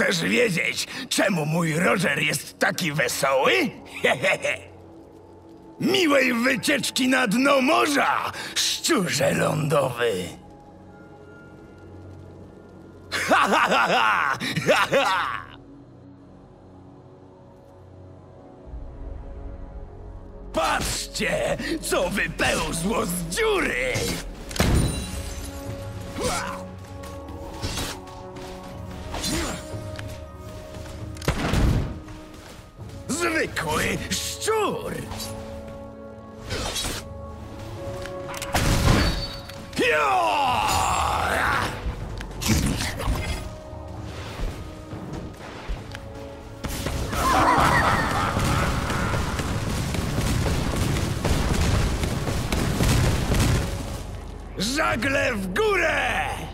Chcesz wiedzieć, czemu mój Roger jest taki wesoły? Hehehe. Miłej wycieczki na dno morza, szczurze lądowy. Ha, ha, ha, ha, ha, ha. Patrzcie, co wypełzło z dziury! Zwykły szczur! Żagle w górę!